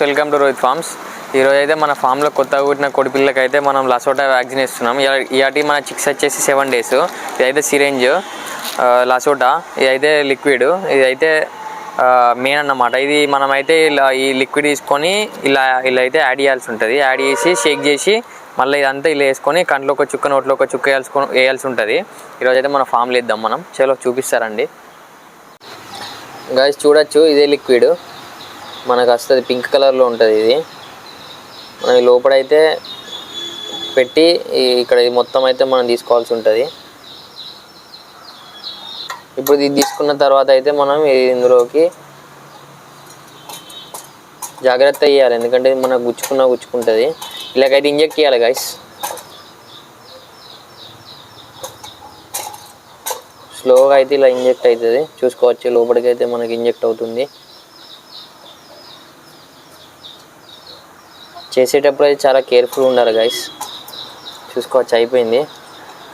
Welcome to Rohit forms. ఈరోజు అయితే మన ఫామ్లో కొత్తగా పుట్టిన కోడి పిల్లలకి అయితే మనం లసోటా వ్యాక్సిన్ ఇస్తున్నాం ఇలాంటి మన చిక్స్ వచ్చేసి సెవెన్ డేస్ ఇదైతే సిరేంజ్ లసోటా ఇదైతే లిక్విడ్ ఇదైతే మెయిన్ అన్నమాట. ఇది మనమైతే ఇలా ఈ లిక్విడ్ తీసుకొని ఇలా ఇలా అయితే యాడ్ చేయాల్సి ఉంటుంది. యాడ్ చేసి షేక్ చేసి మళ్ళీ ఇదంతా ఇలా వేసుకొని కంట్లో ఒక చుక్క నోట్లో ఒక చుక్క వేయాల్సి వేయాల్సి ఉంటుంది. ఈరోజు అయితే మన ఫామ్లో ఇద్దాం మనం. చలో చూపిస్తారండి. గాయస్ చూడొచ్చు ఇదే లిక్విడ్ మనకు వస్తుంది పింక్ కలర్లో ఉంటుంది ఇది. మనం ఈ లోపలైతే పెట్టి ఇక్కడ ఇది మొత్తం అయితే మనం తీసుకోవాల్సి ఉంటుంది. ఇప్పుడు ఇది తీసుకున్న తర్వాత అయితే మనం ఇందులోకి జాగ్రత్త చేయాలి ఎందుకంటే ఇది మనకు గుచ్చుకున్నా గుచ్చుకుంటుంది. ఇలాగైతే ఇంజెక్ట్ చేయాలి గైస్ స్లోగా అయితే ఇలా ఇంజెక్ట్ అవుతుంది. చూసుకోవచ్చు లోపలికి అయితే మనకి ఇంజెక్ట్ అవుతుంది. చేసేటప్పుడు అయితే చాలా కేర్ఫుల్ ఉండాలి గైస్ చూసుకోవచ్చు అయిపోయింది.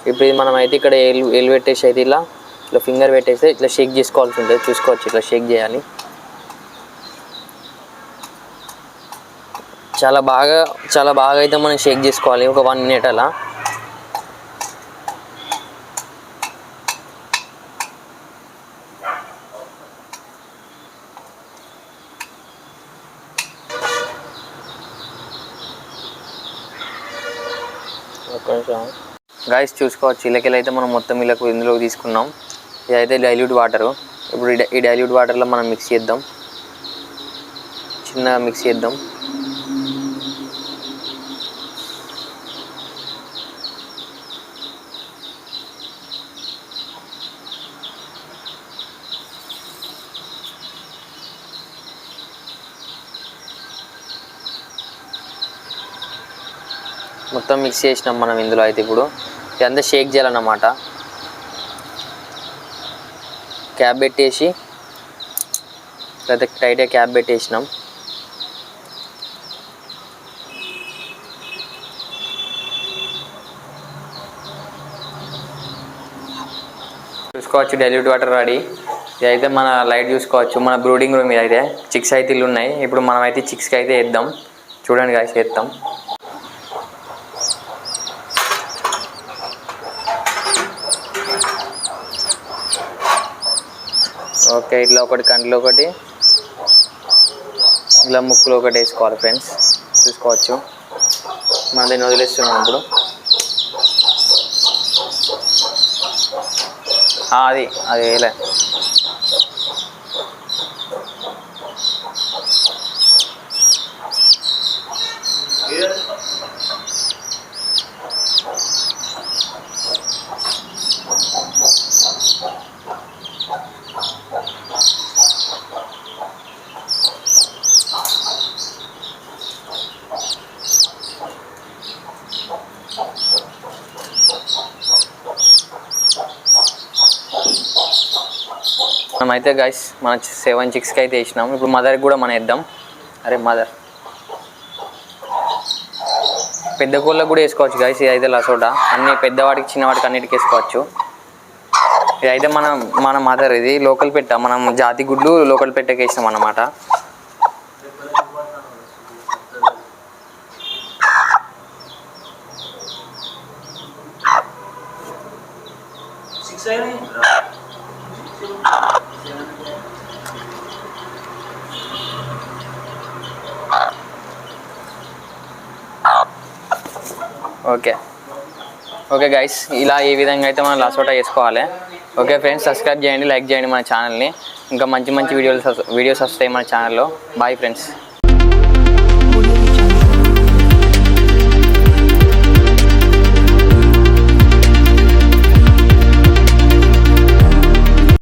ఇప్పుడు ఇది మనం అయితే ఇక్కడ ఎల్ ఎల్ పెట్టేసి అయితే ఇలా ఇట్లా ఫింగర్ పెట్టేస్తే ఇట్లా షేక్ చేసుకోవాల్సి ఉంటుంది. చూసుకోవచ్చు ఇట్లా షేక్ చేయాలి. చాలా బాగా చాలా బాగా అయితే మనం షేక్ చేసుకోవాలి. ఒక వన్ మినిట్ అలా. ఒక్క నిమిషం. గాయస్ చూసుకోవచ్చు. ఇళ్ళకెళ్ళి అయితే మనం మొత్తం ఇళ్ళకు ఇందులోకి తీసుకున్నాం. ఇదైతే డైల్యూట్ వాటరు ఇప్పుడు ఈ ఈ డైల్యూట్ వాటర్లో మనం మిక్స్ చేద్దాం. చిన్నగా మిక్స్ చేద్దాం. మొత్తం మిక్స్ చేసినాం మనం ఇందులో అయితే ఇప్పుడు. ఇదంతా షేక్ చేయాలన్నమాట. క్యాప్ పెట్టేసి లేకపోతే టైట్గా క్యాప్ పెట్టేసినాం. చూసుకోవచ్చు డైల్యూట్ వాటర్ రెడీ ఇదైతే మన లైట్ చూసుకోవచ్చు. మన బ్రూడింగ్ రూమ్ అయితే చిక్స్ అయితే ఇల్లు ఉన్నాయి ఇప్పుడు మనం అయితే చిక్స్కి అయితే వేద్దాం. చూడండి గాయస్ వేద్దాం. ఓకే ఇట్లా ఒకటి కంట్లో ఒకటి. ఇలా ముక్కులో ఒకటి వేసుకోవాలి ఫ్రెండ్స్ చూసుకోవచ్చు. మనం దీన్ని వదిలేస్తున్నాం ఇప్పుడు. అది అది వేయలే. మనం అయితే గైస్ మన సెవెన్ చిక్స్కి అయితే వేసినాం ఇప్పుడు మదర్కి కూడా మనం వేద్దాం. అరే మదర్ పెద్ద కోళ్ళకు కూడా వేసుకోవచ్చు గైస్ ఇది అయితే లసోటా అన్ని పెద్దవాడికి చిన్నవాడికి అన్నిటికి వేసుకోవచ్చు. ఇది అయితే మనం మన మదర్ ఇది. లోకల్ పెట్ట మనం జాతి గుడ్లు లోకల్ పెట్టకి వేసినాం అన్నమాట. సిక్స్ అయినాయి? ఓకే. ఓకే గైస్ ఇలా ఈ విధంగా అయితే మనం లసోటా వేసుకోవాలి ఓకే ఫ్రెండ్స్ సబ్స్క్రైబ్ చేయండి లైక్ చేయండి మన ఛానల్ని ఇంకా మంచి మంచి వీడియోలు వీడియోస్ వస్తాయి మన ఛానల్లో బాయ్ ఫ్రెండ్స్